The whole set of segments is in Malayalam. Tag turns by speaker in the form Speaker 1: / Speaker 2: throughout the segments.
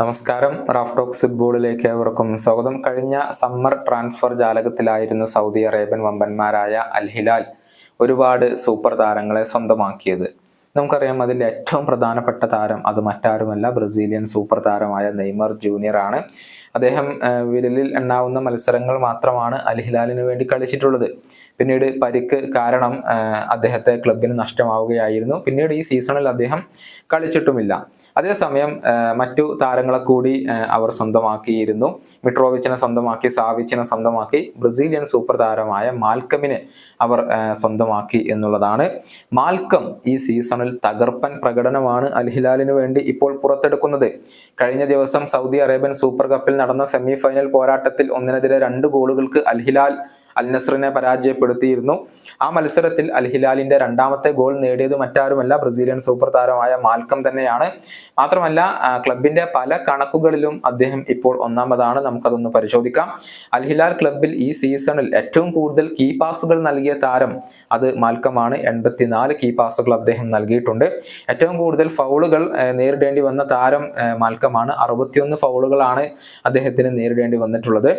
Speaker 1: നമസ്കാരം. റാഫ് ടോക്സ് ഫുട്ബോളിലേക്ക് ഏവർക്കും സ്വാഗതം. കഴിഞ്ഞ സമ്മർ ട്രാൻസ്ഫർ ജാലകത്തിലായിരുന്നു സൗദി അറേബ്യൻ വമ്പന്മാരായ അൽഹിലാൽ ഒരുപാട് സൂപ്പർ താരങ്ങളെ സ്വന്തമാക്കിയത്. നമുക്കറിയാം അതിന്റെ ഏറ്റവും പ്രധാനപ്പെട്ട താരം അത് മറ്റാരുമല്ല. ബ്രസീലിയൻ സൂപ്പർ താരമായ നെയ്മർ ജൂനിയർ ആണ്. അദ്ദേഹം വിരലിൽ എണ്ണാവുന്ന മത്സരങ്ങൾ മാത്രമാണ് അൽ ഹിലാലിന് വേണ്ടി കളിച്ചിട്ടുള്ളത്. പിന്നീട് പരിക്ക് കാരണം അദ്ദേഹത്തെ ക്ലബിന് നഷ്ടമാവുകയായിരുന്നു. പിന്നീട് ഈ സീസണിൽ അദ്ദേഹം കളിച്ചിട്ടുമില്ല. അതേസമയം മറ്റു താരങ്ങളെ കൂടി അവർ സ്വന്തമാക്കിയിരുന്നു. മിട്രോവിച്ചിനെ സ്വന്തമാക്കി സാവിച്ചിനെ സ്വന്തമാക്കി ബ്രസീലിയൻ സൂപ്പർ താരമായ മാൽക്കമിനെ അവർ സ്വന്തമാക്കി എന്നുള്ളതാണ്. മാൽക്കം ഈ സീസണിൽ തകർപ്പൻ പ്രകടനമാണ് അൽ ഹിലാലിന് വേണ്ടി ഇപ്പോൾ പുറത്തെടുക്കുന്നത്. കഴിഞ്ഞ ദിവസം സൗദി അറേബ്യൻ സൂപ്പർ കപ്പിൽ നടന്ന സെമി ഫൈനൽ പോരാട്ടത്തിൽ ഒന്നിനെതിരെ രണ്ട് ഗോളുകൾക്ക് അൽ ഹിലാൽ അൽ നസറിനെ പരാജയപ്പെടുത്തിയിരുന്നു. ആ മത്സരത്തിൽ അൽ ഹിലാലിന്റെ രണ്ടാമത്തെ ഗോൾ നേടിയത് മറ്റാരുമല്ല ബ്രസീലിയൻ സൂപ്പർ താരമായ മാൽക്കം തന്നെയാണ്. മാത്രമല്ല ക്ലബിന്റെ പല കണക്കുകളിലും അദ്ദേഹം ഇപ്പോൾ ഒന്നാമതാണ്. നമുക്കതൊന്ന് പരിശോധിക്കാം. അൽ ഹിലാൽ ക്ലബിൽ ഈ സീസണിൽ ഏറ്റവും കൂടുതൽ കീ പാസുകൾ നൽകിയ താരം അത് മാൽക്കമാണ്. എൺപത്തിനാല് കീ പാസുകൾ അദ്ദേഹം നൽകിയിട്ടുണ്ട്. ഏറ്റവും കൂടുതൽ ഫൗളുകൾ നേരിടേണ്ടി വന്ന താരം മാൽക്കമാണ്. അറുപത്തിയൊന്ന് ഫൗളുകളാണ് അദ്ദേഹത്തിന് നേരിടേണ്ടി വന്നിട്ടുള്ളത്.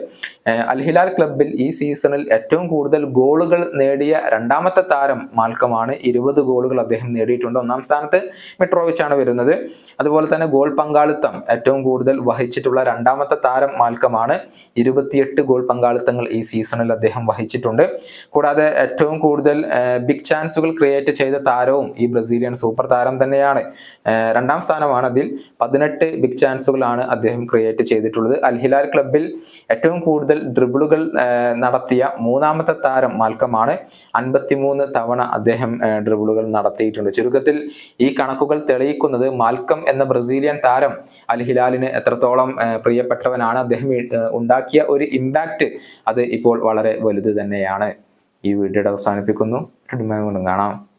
Speaker 1: അൽഹിലാൽ അൽ ഹിലാൽ ക്ലബിൽ ഈ സീസണിൽ ഏറ്റവും കൂടുതൽ ഗോളുകൾ നേടിയ രണ്ടാമത്തെ താരം മാൽക്കമാണ്. ഇരുപത് ഗോളുകൾ അദ്ദേഹം നേടിയിട്ടുണ്ട്. ഒന്നാം സ്ഥാനത്ത് മിട്രോവിച്ച് ആണ് വരുന്നത്. അതുപോലെ തന്നെ ഗോൾ പങ്കാളിത്തം ഏറ്റവും കൂടുതൽ വഹിച്ചിട്ടുള്ള രണ്ടാമത്തെ താരം മാൽക്കമാണ്. ഇരുപത്തിയെട്ട് ഗോൾ പങ്കാളിത്തങ്ങൾ ഈ സീസണിൽ അദ്ദേഹം വഹിച്ചിട്ടുണ്ട്. കൂടാതെ ഏറ്റവും കൂടുതൽ ബിഗ് ചാൻസുകൾ ക്രിയേറ്റ് ചെയ്ത താരവും ഈ ബ്രസീലിയൻ സൂപ്പർ താരം തന്നെയാണ്. രണ്ടാം സ്ഥാനമാണ് അതിൽ പതിനെട്ട് ബിഗ് ചാൻസുകളാണ് അദ്ദേഹം ക്രിയേറ്റ് ചെയ്തിട്ടുള്ളത്. അൽഹിലാൽ ക്ലബിൽ ഏറ്റവും കൂടുതൽ ഡ്രിബിളുകൾ നടത്തിയ മൂന്നാമത്തെ താരം മാൽക്കമാണ്. അൻപത്തിമൂന്ന് തവണ അദ്ദേഹം ഡ്രിബിളുകൾ നടത്തിയിട്ടുണ്ട്. ചുരുക്കത്തിൽ ഈ കണക്കുകൾ തെളിയിക്കുന്നത് മാൽക്കം എന്ന ബ്രസീലിയൻ താരം അൽ ഹിലാലിന് എത്രത്തോളം പ്രിയപ്പെട്ടവനാണ്. അദ്ദേഹം ഉണ്ടാക്കിയ ഒരു ഇമ്പാക്റ്റ് അത് ഇപ്പോൾ വളരെ വലുത് തന്നെയാണ്. ഈ വീഡിയോയുടെ അവസാനിപ്പിക്കുന്നു. കാണാം.